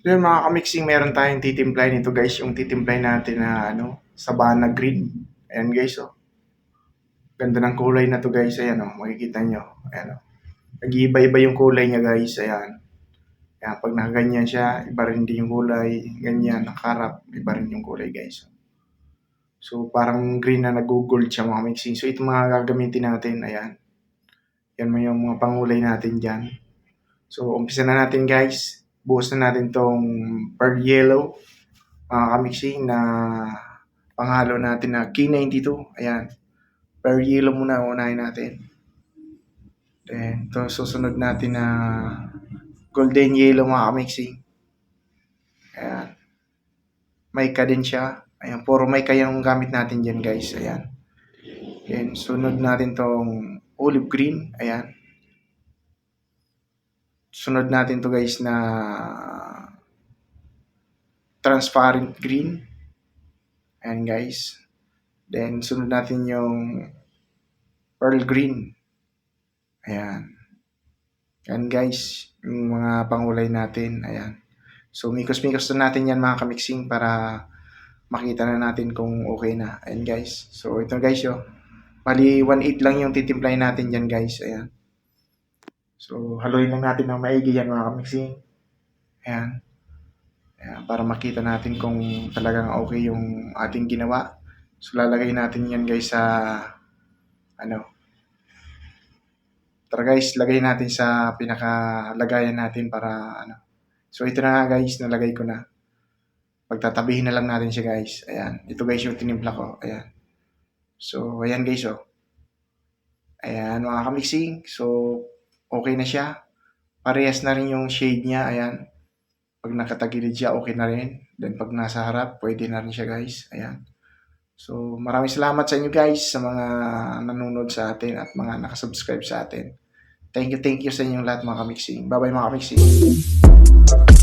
Yun mga kamixing, meron tayong titimplay nito guys. Yung titimplay natin na ano, Sabana Green. Ayan guys oh. Ganda ng kulay na to guys. Ayan oh, makikita nyo. Ayan oh. Nag-iiba-iba yung kulay niya guys. Ayan. Ayan, pag nakaganyan siya, iba rin din yung kulay. Ganyan, nakarap, iba rin yung kulay guys. So, parang green na nag-gold siya mga mixing. So, ito mga gagamitin natin. Ayan. Yan mo yung mga pangulay natin dyan. So, umpisa na natin guys. Buhos na natin tong pearl yellow. Mga kamixing na panghalo natin na K92. Ayan. Pearl yellow muna unahin natin. Then, ito susunod natin na golden yellow mga kamixing. Ayan. May ka din siya. Ayan, puro may ka yung gamit natin dyan guys. Ayan. Then, sunod natin tong olive green. Ayan. Sunod natin to guys na transparent green. Ayan guys. Then, sunod natin yung pearl green. Ayan. Ayan guys, yung mga pangulay natin. Ayan. So, mikos-mikos na natin yan mga kamixing para makita na natin kung okay na. Ayan guys. So, ito guys yo. Bali, 1.8 lang yung titimplay natin dyan guys. Ayan. So, haluin lang natin ng maigi yan mga kamixing. Ayan. Ayan. Para makita natin kung talagang okay yung ating ginawa. So, lalagay natin yan guys sa ano. Tara guys, lagay natin sa pinakalagayan natin para ano. So, ito na nga guys, nalagay ko na. Pagtatabihin na lang natin siya guys. Ayan. Ito guys yung tinimpla ko. Ayan. So, ayan guys oh. Ayan mga kamixing. So, okay na siya. Parehas na rin yung shade niya. Ayan. Pag nakatagilid siya, okay na rin. Then pag nasa harap, pwede na rin siya guys. Ayan. So, maraming salamat sa inyo guys sa mga nanonood sa atin at mga nakasubscribe sa atin. Thank you, thank you sa inyong lahat mga kamixing. Bye-bye mga kamixing.